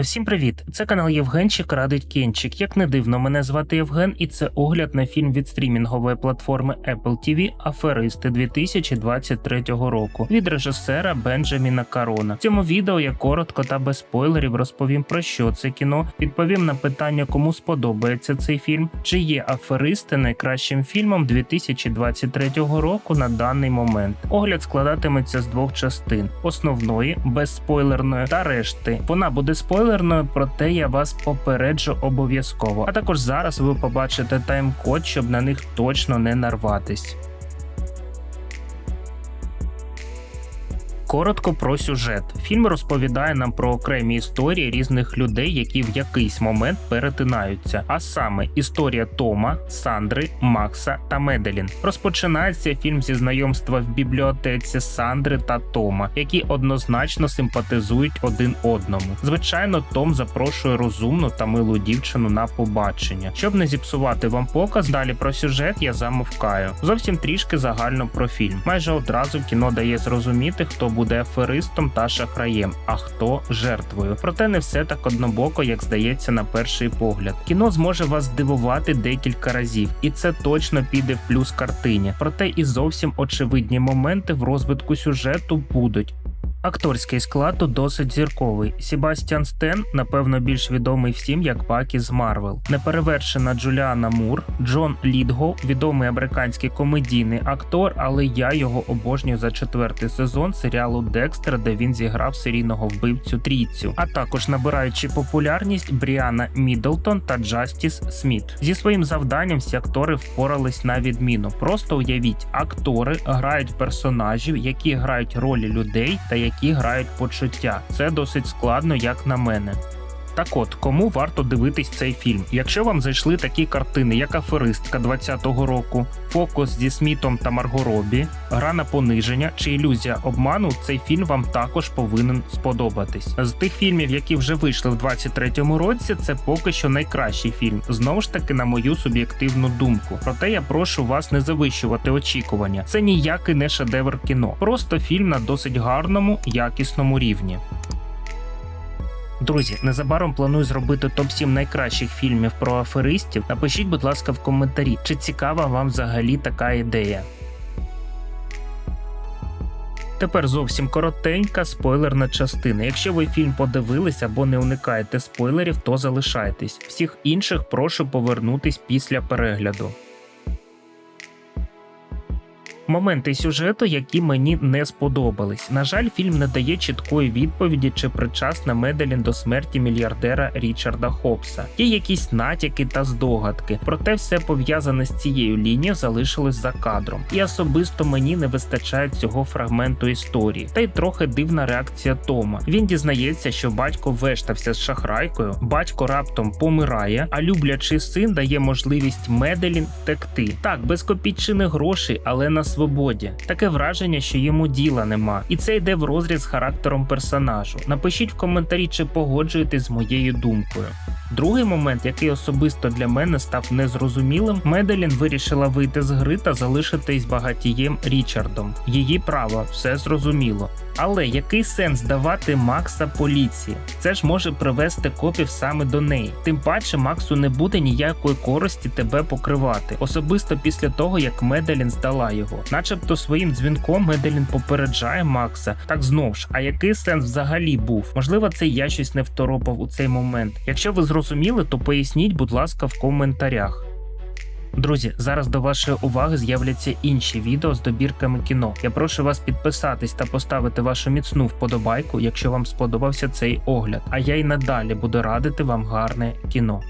Всім привіт! Це канал Євгенчик Радить Кенчик. Як не дивно, мене звати Євген, і це огляд на фільм від стрімінгової платформи Apple TV Аферисти 2023 року від режисера Бенджаміна Карона. В цьому відео я коротко та без спойлерів розповім про що це кіно, відповім на питання, кому сподобається цей фільм, чи є аферисти найкращим фільмом 2023 року на даний момент. Огляд складатиметься з двох частин: основної, безспойлерної та решти. Вона буде спойлерною, проте я вас попереджу обов'язково. А також зараз ви побачите тайм-код, щоб на них точно не нарватись. Коротко про сюжет. Фільм розповідає нам про окремі історії різних людей, які в якийсь момент перетинаються. А саме історія Тома, Сандри, Макса та Меделін. Розпочинається фільм зі знайомства в бібліотеці Сандри та Тома, які однозначно симпатизують один одному. Звичайно, Том запрошує розумну та милу дівчину на побачення. Щоб не зіпсувати вам показ, далі про сюжет я замовкаю. Зовсім трішки загально про фільм. Майже одразу кіно дає зрозуміти, хто буде аферистом та шахраєм, а хто жертвою. Проте не все так однобоко, як здається на перший погляд. Кіно зможе вас здивувати декілька разів, і це точно піде в плюс картині. Проте і зовсім очевидні моменти в розвитку сюжету будуть. Акторський склад тут досить зірковий. Сібастьян Стен, напевно, більш відомий всім як Пакі з Марвел, неперевершена Джуліана Мур, Джон Лідго, відомий американський комедійний актор, але я його обожнюю за четвертий сезон серіалу Декстер, де він зіграв серійного вбивцю трійцю, а також набираючи популярність Бріана Міддлтон та Джастіс Сміт. Зі своїм завданням всі актори впорались на відміну. Просто уявіть, актори грають персонажів, які грають ролі людей та які які грають почуття. Це досить складно, як на мене. Так от, кому варто дивитись цей фільм? Якщо вам зайшли такі картини, як Аферистка 20-го року, Фокус зі Смітом та Марго Робі, Гра на пониження чи ілюзія обману, цей фільм вам також повинен сподобатись. З тих фільмів, які вже вийшли в 23-му році, це поки що найкращий фільм. Знову ж таки, на мою суб'єктивну думку. Проте я прошу вас не завищувати очікування. Це ніякий не шедевр кіно, просто фільм на досить гарному, якісному рівні. Друзі, незабаром планую зробити топ 7 найкращих фільмів про аферистів. Напишіть, будь ласка, в коментарі, чи цікава вам взагалі така ідея. Тепер зовсім коротенька спойлерна частина. Якщо ви фільм подивились або не уникаєте спойлерів, то залишайтесь. Всіх інших прошу повернутись після перегляду. Моменти сюжету, які мені не сподобались. На жаль, фільм не дає чіткої відповіді, чи причасна Меделін до смерті мільярдера Річарда Хопса. Є якісь натяки та здогадки, проте все пов'язане з цією лінією залишилось за кадром. І особисто мені не вистачає цього фрагменту історії. Та й трохи дивна реакція Тома. Він дізнається, що батько вештався з шахрайкою, батько раптом помирає, а люблячий син дає можливість Меделін втекти. Так, без копійчини грошей, але на свободі. Таке враження, що йому діла нема, і це йде в розріз з характером персонажу. Напишіть в коментарі, чи погоджуєтесь з моєю думкою. Другий момент, який особисто для мене став незрозумілим, Меделін вирішила вийти з гри та залишитись багатієм Річардом. Її право, все зрозуміло. Але який сенс давати Макса поліції? Це ж може привести копів саме до неї. Тим паче Максу не буде ніякої користі тебе покривати, особисто після того як Меделін здала його. Начебто своїм дзвінком Меделін попереджає Макса. Так знов ж, а який сенс взагалі був? Можливо, це я щось не второпав у цей момент. Якщо ви зрозуміли, то поясніть, будь ласка, в коментарях. Друзі, зараз до вашої уваги з'являться інші відео з добірками кіно. Я прошу вас підписатись та поставити вашу міцну вподобайку, якщо вам сподобався цей огляд. А я й надалі буду радити вам гарне кіно.